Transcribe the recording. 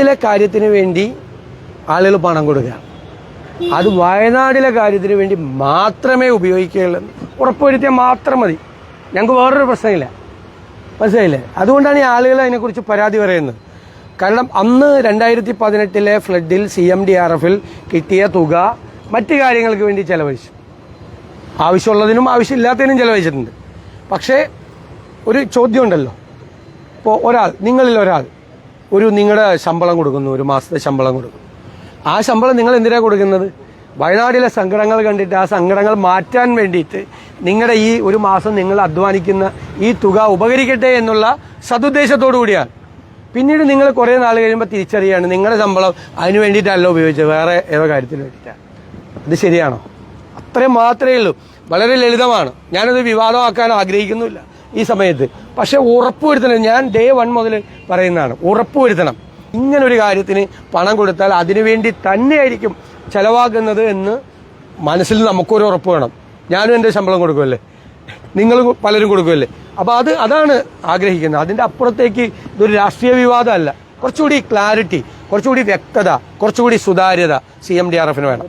ഇതിലെ കാര്യത്തിന് വേണ്ടി ആളുകൾ പണം കൊടുക്കുക അത് വയനാടിലെ കാര്യത്തിന് വേണ്ടി മാത്രമേ ഉപയോഗിക്കുകയുള്ളൂ. ഉറപ്പുവരുത്തിയാൽ മാത്രം മതി. ഞങ്ങൾക്ക് വേറൊരു പ്രശ്നമില്ല. മനസ്സിലായില്ലേ? അതുകൊണ്ടാണ് ഈ ആളുകൾ അതിനെക്കുറിച്ച് പരാതി പറയുന്നത്. കാരണം അന്ന് രണ്ടായിരത്തി പതിനെട്ടിലെ ഫ്ലഡിൽ സി എം ഡി ആർ എഫിൽ കിട്ടിയ തുക മറ്റ് കാര്യങ്ങൾക്ക് വേണ്ടി ചെലവഴിച്ചു. ആവശ്യമുള്ളതിനും ആവശ്യമില്ലാത്തതിനും ചെലവഴിച്ചിട്ടുണ്ട്. പക്ഷേ ഒരു ചോദ്യമുണ്ടല്ലോ. ഇപ്പോൾ ഒരാൾ നിങ്ങളിൽ ഒരാൾ ഒരു നിങ്ങളുടെ ശമ്പളം കൊടുക്കുന്നു ഒരു മാസത്തെ ശമ്പളം കൊടുക്കുന്നു. ആ ശമ്പളം നിങ്ങൾ എന്തിനാണ് കൊടുക്കുന്നത്? വയനാട്ടിലെ സങ്കടങ്ങൾ കണ്ടിട്ട് ആ സങ്കടങ്ങൾ മാറ്റാൻ വേണ്ടിയിട്ട് നിങ്ങളുടെ ഈ ഒരു മാസം നിങ്ങൾ അധ്വാനിക്കുന്ന ഈ തുക ഉപകരിക്കട്ടെ എന്നുള്ള സതുദ്ദേശത്തോടു കൂടിയാണ്. പിന്നീട് നിങ്ങൾ കുറേ നാൾ കഴിയുമ്പോൾ തിരിച്ചറിയാണ് നിങ്ങളുടെ ശമ്പളം അതിന് വേണ്ടിയിട്ടല്ല ഉപയോഗിച്ചത് വേറെ ഏതോ കാര്യത്തിന് വേണ്ടിയിട്ടാണ്. അത് ശരിയാണോ? അത്രയും മാത്രമേ ഉള്ളൂ. വളരെ ലളിതമാണ്. ഞാനത് വിവാദമാക്കാൻ ആഗ്രഹിക്കുന്നില്ല ഈ സമയത്ത്. പക്ഷെ ഉറപ്പുവരുത്തണം. ഞാൻ ഡേ വൺ മുതൽ പറയുന്നതാണ്. ഉറപ്പുവരുത്തണം. ഒരു കാര്യത്തിന് പണം കൊടുത്താൽ അതിനുവേണ്ടി തന്നെയായിരിക്കും ചെലവാകുന്നത് എന്ന് മനസ്സിൽ നമുക്കൊരു ഉറപ്പ് വേണം. ഞാനും എന്റെ ശമ്പളം കൊടുക്കുമല്ലേ നിങ്ങൾ പലരും കൊടുക്കുമല്ലേ അപ്പോൾ അത് അതാണ് ആഗ്രഹിക്കുന്നത്. അതിന്റെ അപ്പുറത്തേക്ക് ഇതൊരു രാഷ്ട്രീയ വിവാദമല്ല. കുറച്ചുകൂടി ക്ലാരിറ്റി കുറച്ചുകൂടി വ്യക്തത കുറച്ചുകൂടി സുതാര്യത സി എം ഡി ആർ എഫിന് വേണം.